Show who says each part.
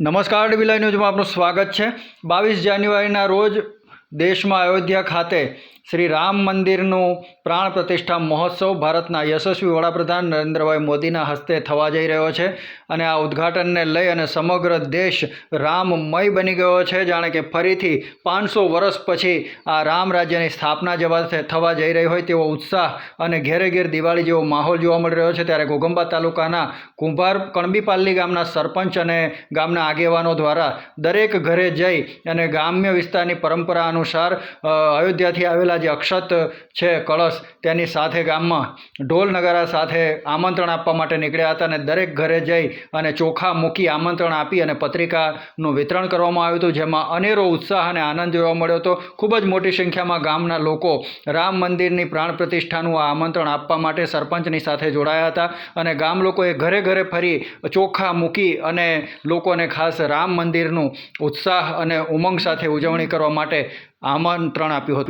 Speaker 1: નમસ્કાર ડીબીલાઈ ન્યૂઝમાં આપનું સ્વાગત છે. બાવીસ જાન્યુઆરીના રોજ દેશમાં અયોધ્યા ખાતે શ્રી રામ મંદિરનું પ્રાણ પ્રતિષ્ઠા મહોત્સવ ભારતના યશસ્વી વડાપ્રધાન નરેન્દ્રભાઈ મોદીના હસ્તે થવા જઈ રહ્યો છે અને આ ઉદ્ઘાટનને લઈ અને સમગ્ર દેશ રામમય બની ગયો છે. જાણે કે ફરીથી પાંચસો વર્ષ પછી આ રામ રાજ્યની સ્થાપના જવા થવા જઈ રહી હોય તેવો ઉત્સાહ અને ઘેરે ઘેર દિવાળી જેવો માહોલ જોવા મળી રહ્યો છે. ત્યારે ઘોઘંબા તાલુકાના કુંભાર કણબીપાલ્લી ગામના સરપંચ અને ગામના આગેવાનો દ્વારા દરેક ઘરે જઈ અને ગ્રામ્ય વિસ્તારની પરંપરા અનુસાર અયોધ્યાથી આવેલા જે અક્ષત છે, કળશ, તેની સાથે ગામમાં ઢોલ નગારા સાથે આમંત્રણ આપવા માટે નીકળ્યા હતા અને દરેક ઘરે જઈ અને ચોખા મૂકી આમંત્રણ આપી અને પત્રિકાનું વિતરણ કરવામાં આવ્યું હતું, જેમાં અનેરો ઉત્સાહ અને આનંદ જોવા મળ્યો હતો. ખૂબ જ મોટી સંખ્યામાં ગામના લોકો રામ મંદિરની પ્રાણ પ્રતિષ્ઠાનું આ આમંત્રણ આપવા માટે સરપંચની સાથે જોડાયા હતા અને ગામ લોકોએ ઘરે ઘરે ફરી ચોખા મૂકી અને લોકોને ખાસ રામ મંદિરનું ઉત્સાહ અને ઉમંગ સાથે ઉજવણી કરવા માટે આમંત્રણ આપ્યું હતું.